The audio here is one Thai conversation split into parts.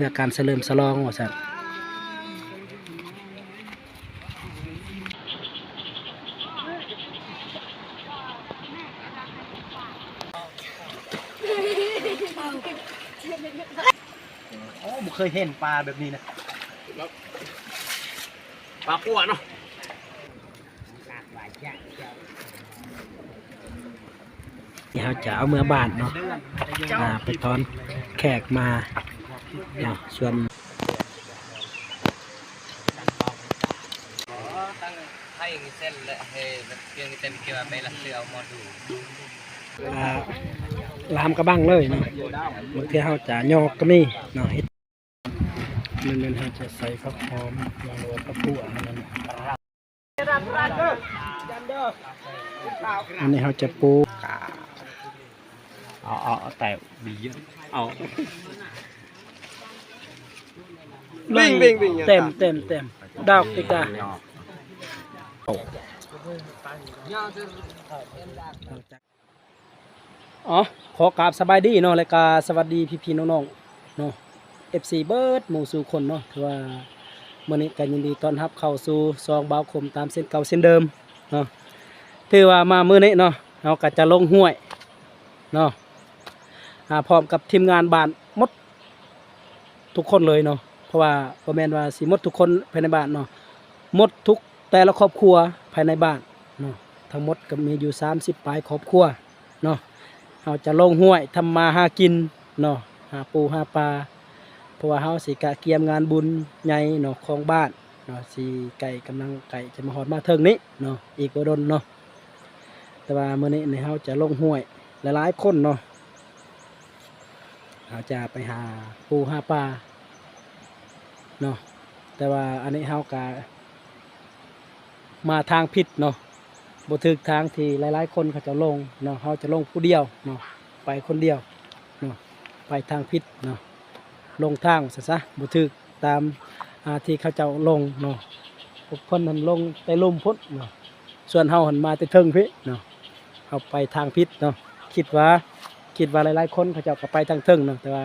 พื่อการเฉลิมฉลองว่าซั่นโอ้ผมเคยเห็นปลาแบบนี้นะ ปลาปัวเนาะนี่เขาจะเอาเมื่อบาทเนาะอ่าไปตอนแขกมา เนาะส่วนตั้งให้เส้นและให้เพียงเส้นเกี่ยวไปละเสือเอามาดูอ่าลามกระบังเลยเนาะบางทีเขาจะยอกก็มีเนาะเฮ็ดมันมันเขาจะใส่ฟักหอมแล้วก็กระปุกอันนั้นอันนี้เขาจะปูเอาเอาเอาแต่บีเยอะเอา บิ่งบิ่งบิ่ง เต็มเต็มเต็มดอกติกาอ๋อขอกราบสบายดีเนาะแล้วก็สวัสดีพี่ๆน้องๆเนาะ FC เบิร์ดหมู่สู่คนเนาะถือว่ามื้อนี้ก็ยินดีต้อนรับเข้าสู่ซองบาวคมตามเส้นเก่าเส้นเดิมเนาะถือว่ามามื้อนี้เนาะเราก็จะลงห้วยเนาะอ่าพร้อมกับทีมงานบ้านหมดทุกคนเลยเนาะ เพราะว่าบ่แม่นว่าสิหมดทุกคนภายในบ้านเนาะมดทุกแต่ละครอบครัวภายในบ้านเนาะทั้งหมดก็มีอยู่ 30ปลายครอบครัวเนาะเราจะลงห้วยทำมาหากินเนาะหาปูหาปลาเพราะว่าเฮาสิกะเกียมงานบุญใหญ่เนาะของบ้านเนาะสิไก่กำลังไก่จะมาฮอดมาเทิงนี้เนาะอีกบ่ดนเนาะแต่ว่ามื้อนี้เนี่ยเฮาจะลงห้วยหลายๆคนเนาะเฮาจะไปหาปูหาปลา เนาะแต่ว่าอันนี้เฮากะมาทางผิดเนาะบ่ถึกทางที่หลาย ๆ คนเขาจะลงเนาะเฮาจะลงผู้เดียวเนาะไปคนเดียวเนาะไปทางผิดเนาะลงทางซะซะบ่ถึกตามอาที่เขาเจ้าลงเนาะพวกเพิ่นหันลงไปลุ่มพุทธเนาะส่วนเฮาหันมาแต่เทิงพี่เนาะเฮาไปทางพิษเนาะคิดว่าคิดว่าหลาย ๆ คนเขาจ้าก็ไปทางเทิงเนาะแต่ว่า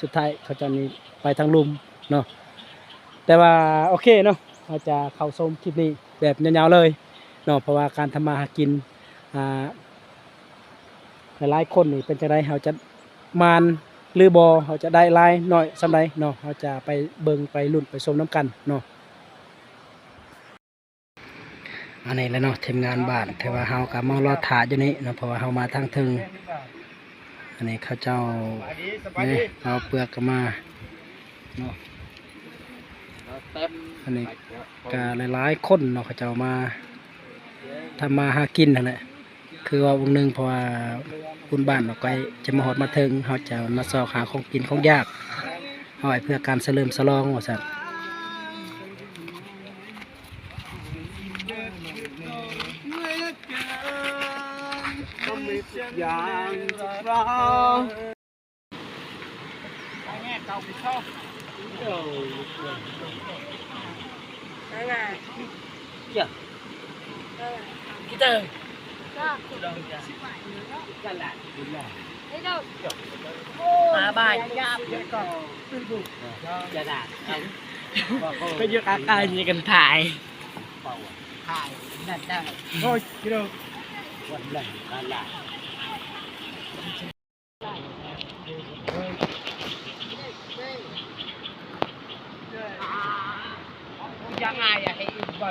สุดท้ายเขาจ้านี่ไปทางลุ่มเนาะ แต่ว่าโอเคเนาะเราจะเข้าชมคลิปนี้แบบยาวๆเลยเนาะเพราะว่าการทำมาหากินอ่าหลายๆคนนี่เป็นจังไดเฮาจะมานหรือบอเขาจะได้ลายหน่อยสำใดเนาะเขาจะไปเบิงไปลุ่นไปชมน้ำกันเนาะอันนี้แล้วเนาะทีมงานบ้านแต่ว่าเฮากะมารอถาอยู่นี่เนาะเพราะว่าเฮามาทางถึงอันนี้เขาเจ้าเนี่ยเอาเปลือกกันมาเนาะ อันนี้กะหลายๆคนเนาะเขาเจ้ามาทำมาหากินนั่นแหละคือว่าวงหนึ่งเพราะว่าคุณบ้านเราก็จะมาหอดมาถึงเขาจะมาสอกหาของกินของยากเอาไว้เพื่อการเฉลิมฉลองว่าสัตว์อย่างเรา มาบ่ายก็ยกอาการนี้กันถ่า ยโอ้ยกิโลยังไงอะให้อีกบอ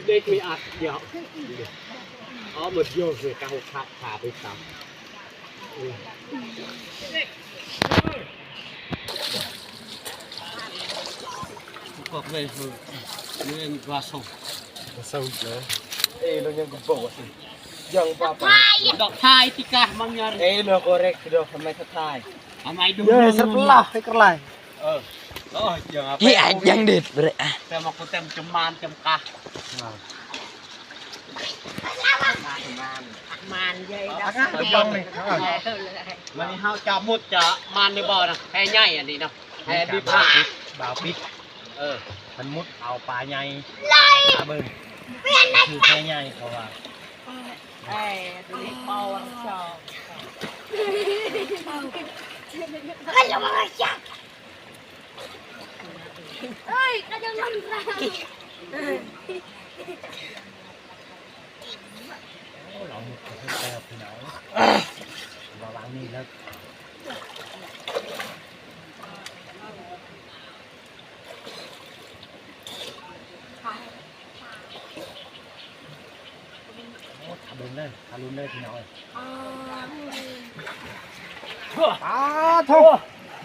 ดยังไม่ได้บอดใจอะเหมือนเด็กมีอัดเดี๋ยวอ๋อเหมือนโยกเลยกระหกขาขาไปซ้ำพวกเลยคือเงินว่าส่งส่งเลยเอ้ยเรายังกุบอกว่าสิยังป้าป้า dok thai tikah mangyar เอ้ยเรา correct เดี๋ยวทำไมทักทาย amai เยอะสักละให้กระไรเออ Ôi, trường à. Thì anh ยังเด็ดเลยอะแต่มากูเต็มจมมานจมกะมันใหญ่ดัก Ở trong này, các bạn. วันนี้เฮาจะมุดจะมานในบ่อนะแพ้ใหญ่อันนี้เนาะแพ้บีผ้าบ่าวปิดเออมันมุดเอาปลาใหญ่ปลาเบิ่งคือแค่ใหญ่เพราะว่าไอ้ดูเป่าชอบเรามุดไปเพิ่ม เติมพี่น้องระวังนี่แล้วทะลุนเลยทะลุนเลยพี่น้องปลาโถ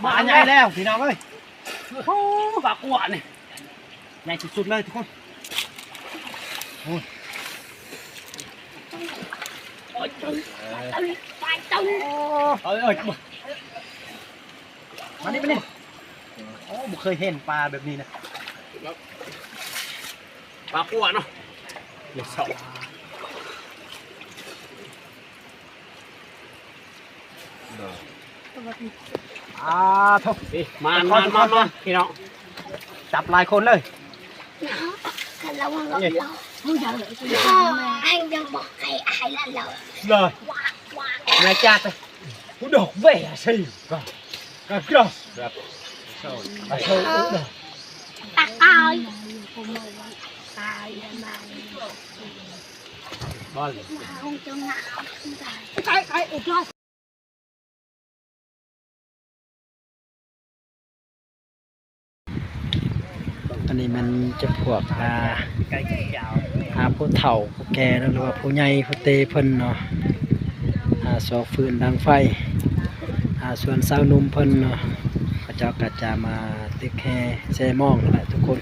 มาใหญ่แล้วพี่น้องเอ้ยโอ้ปากัวนี่ใหญ่สุดๆเลยทุกคน เอ้ยเอ้ยมานี่มานี่โอ้บ่เคยเห็นปลาแบบนี้นะปลากัวเนาะเดี๋ยวสองอ่าโถนี่มานมานมานมานพี่น้องจับหลายคนเลยระวังรถเรา anh đang bỏ cái ai là lẩu เลยนายจัดเลยผู้ดอกเว้ยสิก็ก็ก็ นี้มันจะพวกอ่าไก่ยาวหาผู้เฒ่าผู้แก่นหรือว่าผู้ใหญ่ผู้เตเพิ่นเนาะหาซอกฟืนดังไฟหาส่วนสาวนุ่มเพิ่นเนาะเขาเจ้าก็จะมาติดแค่แซมองแหละทุกคน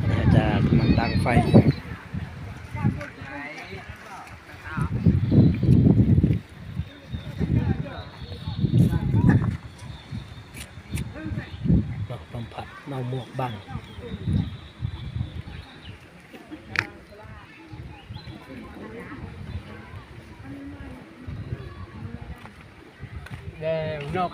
อันนี้จะกำลังดังไฟดอกลมพัดเมาหมวกบัง เดี๋ยวนก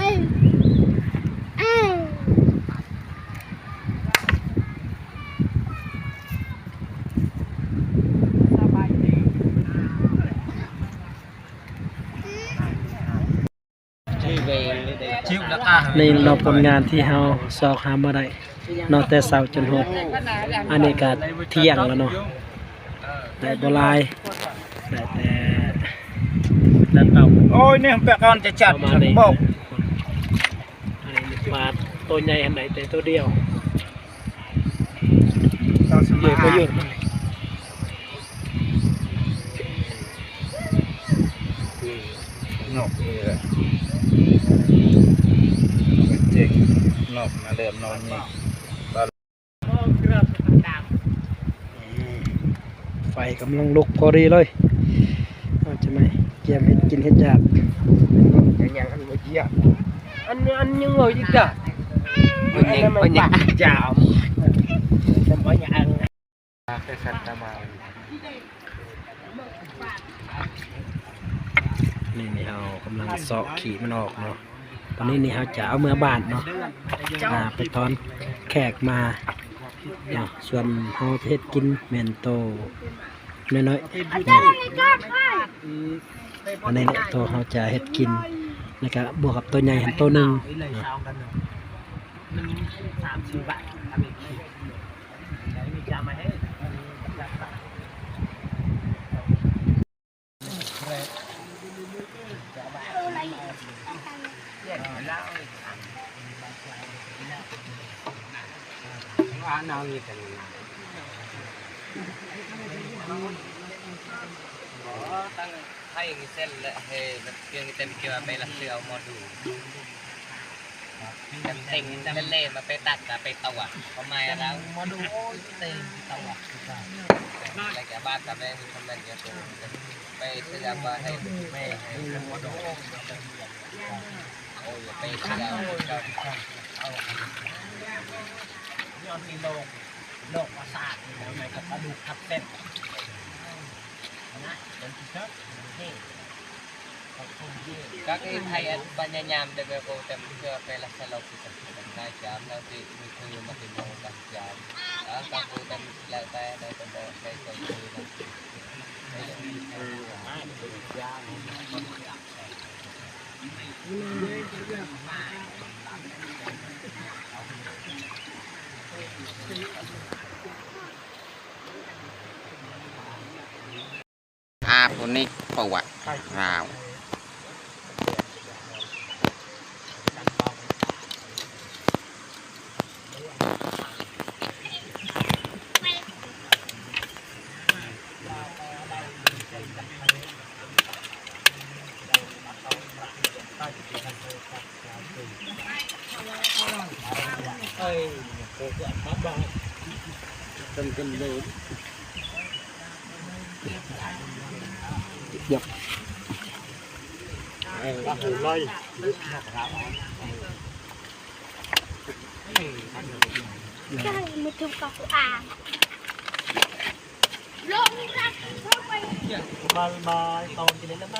ê ê ชิวแล้วก็ นี่เราผลงานที่เฮาสอกหามาได้เนอกแต่เสาร์จนหกอันนี้ก็เที่ยงแล้วเนาะได้บหลายได้แต่นั่นเต่าโอ้ยเนี่ยแปะก่อนจะจัดประมาณนี้บอกอันนี้ปลาตัวใหญ่อันไหนแต่ตัวเดียวเยอะก็เยอะนกนี่แหละเจ๊ก นกมาเริ่มนอนนี่ไฟกำลังลุกพอดีเลยเอาจะไหมเกียมเห็ดกินเห็ดยากยังยังอันเมื่อกี้อะอันนี้อันยังเลยอีกอะมันยังมันยังยาวแต่ว่ายังแค่ขัดตามานี่นี่เรากำลังเสาะขี่มันออกเนาะ ตอนนี้นี่เราจะเอาเมื่อบานเนาะอ่าไปตอนแขกมาเนาะส่วนเขาเฮ็ดกินเมนโตน้อยๆอันนี้แหละตัวเขาจะเฮ็ดกินนะครับบวกกับตัวใหญ่หันตัวหนึ่งสามสี่บาทแล้วมีจามาให้ ว่าน้องนี่กันตั้งให้เส้นและให้มันเพียงเต็มเกี่ยวไปละเสือเอามาดูเต็มเต็งเล่มาไปตัดมาไปตะวะทำไมแล้วมาดูโอ้เต็งตะวะอะไรแก่บ้านกับแม่มีคอมเมนต์เยอะไปเสือมาให้แม่ให้มาดูโอ้ยไปเสือเอา ย้อนมีโลกโลกประสาทแล้วไงกับกระดูกทับเส้นนะเดินเชิดเท่ các cái thay ăn ban nhà để về vô tầm chưa, về là xe lộc thì tập tầm ngay chạm là vì mình thư mà tìm mong tập chạm đó, các vô tầm là ta đây tầm bộ đây tầm thư là Hãy subscribe cho kênh Ghiền Mì Gõ Để không bỏ lỡ những video hấp dẫn อาคนนี้ปมามาตอนกินแล้ว มั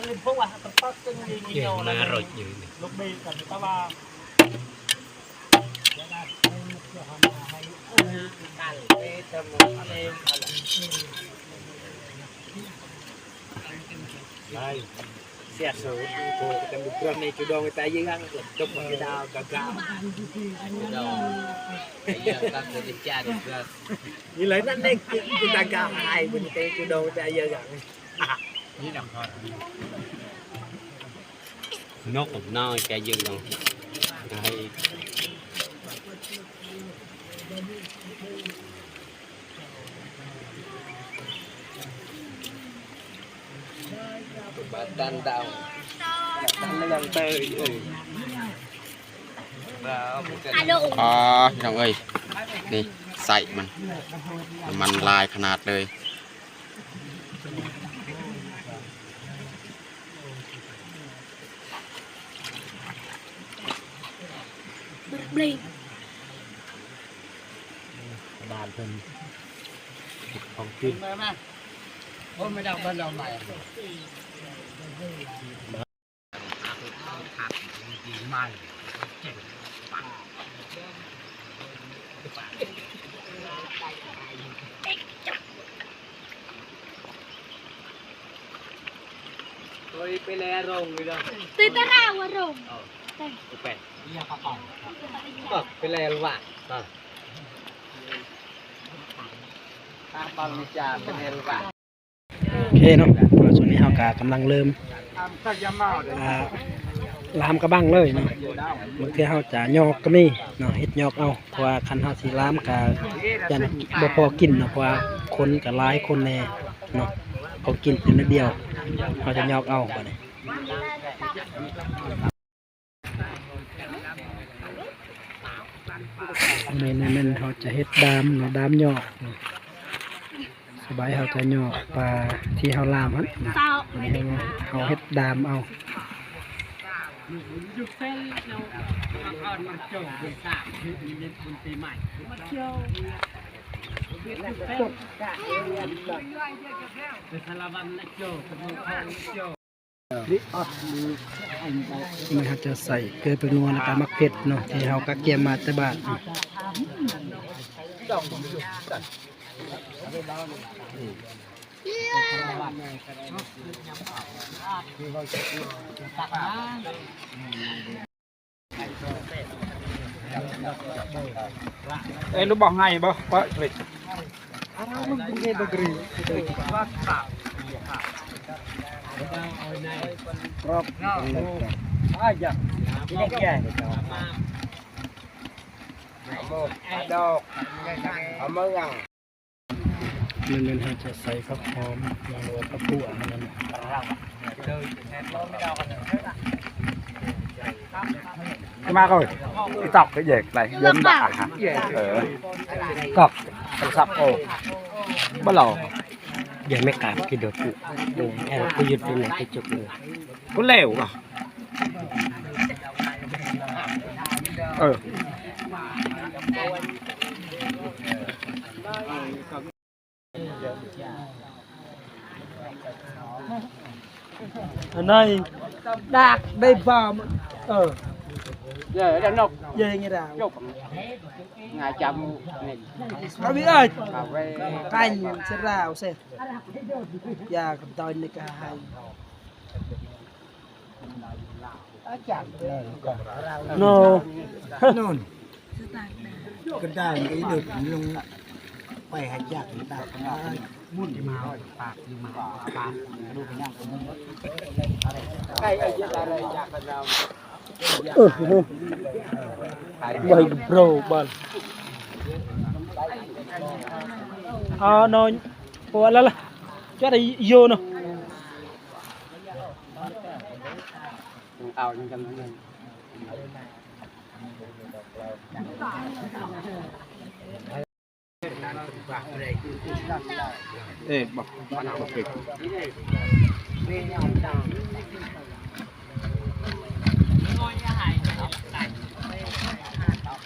นเล่นพวกว่าตั้งปักตึงยิงยิงเอาแล้ว rồi nhiều ลูกเบย์ กันตะว่าการเล่นจมูกเล่นอะไร Đây. Xe số cô cần được răng này chú đong người ta dưới ăn đục vào cái đào cà cà. bây giờ các cô đi cha được chưa Như lấy nó đây chúng ta cà hai bên cái chú đong người ta dưới ăn. นกผมน้อยแกยืนลงให้ badan tao Nó อ๋อพี่น้องเอ้ยนี่ใส่มันมันลายขนาดเลยบลิง Bàn thân. Không tin. mà mà ôi mới đọc bên đầu mày mày tôi ไปแล้วรงเลยเนาะตื่นตาราวารมไปก็ไปแล้วว่ะทางปาวิจารไปแล้วว่ะ โอเคเนาะส่วนนี้เฮากากำลังเริ่มลามกระบังเลยเนาะบางทีเฮาจะยอกก็มีเนาะเฮ็ดยอกเอาเพราะว่าคันเฮาสิลามก็ยันบ่พอกินเนาะเพราะว่าคนก็หลายคนแน่เนาะเขากินเป็นนิดเดียวเฮาจะยอกเอาบัดนี้เมนูนั้นเฮาจะเฮ็ดดามเนาะดามยอกเนาะ สบายเฮาจะยอกปลาที่เฮาลามหั่นเนาะเศร้าอันนี้เฮาเฮ็ดดามเอามันเฮาจะใส่เกลือเป็นนัวแล้วก็มักเผ็ดเนาะที่เฮาก็เกียมมาแต่บาน เอ้ยรู้บอกไงบ่ว่าเล็ก Aja. Ini kia. Amo, adok. Amo yang. มัน เป็นให้จะใส่ฟักหอมยางรัวฟักผู้อันนั้นมา coi cái tọc cái dệt này dân đã hả ờ cọc cái sập ô bắt đầu ยังไม่กลับกินเดือดปุ๊เออแค่ก็หยุดตรงไหนไปจุดเลย có lèo à ờ อันนั้นดากได้ฟาร์มเออ giờ đang nộp เยังไงดาว chụp ngày chăm này เอา พี่เอ้ย cà phê ไก่เสราวเสร็จยากับตอนในกาย no นู่นก็ได้ไอ้เด็ก ลงไปหายากตาได้มุ่นมาปากมาปากดูกันยัง cái ở dưới đây đây nhà phần nào เออใบโปรบอลอ๋อนอนปวดแล้วล่ะจะได้โยนเนาะ ao nhân dân nhân Ê, bọc, bạn nào bọc kịch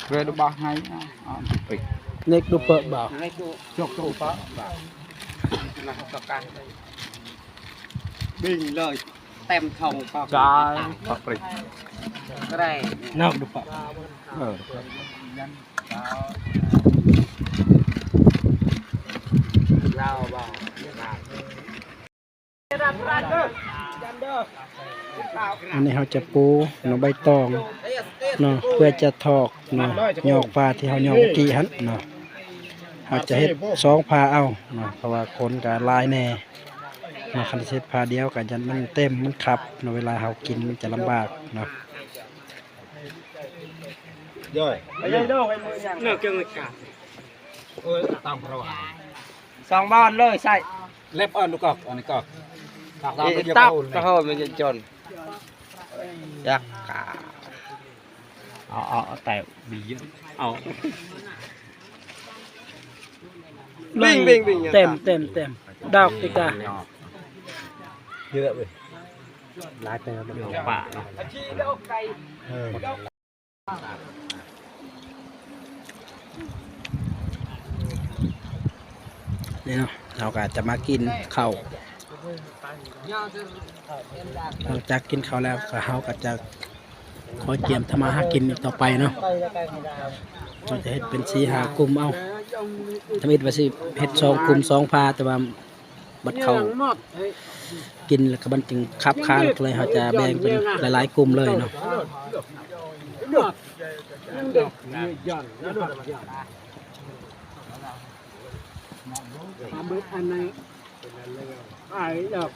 Về đồ bọc hay, à, bọc kịch เน็กดูเปิดบ่าว Chọc chọc phá Là chọc can Bình lời Tem thông bọc Trái Bọc kịch ก็ได้นอกดูเปล่า Ờ เราบอกอันนี้เขาจะปูหนอใบตองเนาะเพื่อจะทอกเนาะหยอกปลาที่เขาหยอกเมื่อกี้หันเนาะเขาจะเฮ็ดสองพาเอาเนาะเพราะว่าคนกับลายแน่เนาะคันเฮ็ดพาเดียวกันยันมันเต็มมันขับเนาะเวลาเขากินมันจะลำบากเนาะ Rồi Nửa kêu người cả Ôi, tòng rồi สองบอลเลยใช่ Lép ơn nó cọc, ơn nó cọc Tọc tao cái ตับ dầu กระ này โหมมันจะจนยักกาเอาเอาแต่บีเยอะเอา Bình, bình, bình เต็มเต็มเต็มดอกติกา Như vậy vậy ลายเป็นมันของป่าเนาะ นี่เนาะเราก็จะมากินข้าวหลังจากกินข้าวแล้วก็เราก็จะขอเจียมทำมาหากินอีกต่อไปเนาะเราจะเฮ็ดเป็นสีหากลุ่มเอาทำอิดว่าสิเฮ็ดสองกลุ่มสองพาแต่ว่าบัดเขากินแล้วก็มันจึงคับค้านก็เลยเราจะแบ่งเป็นหลายๆกลุ่มเลยเนาะ อันไหนไอ้ดอก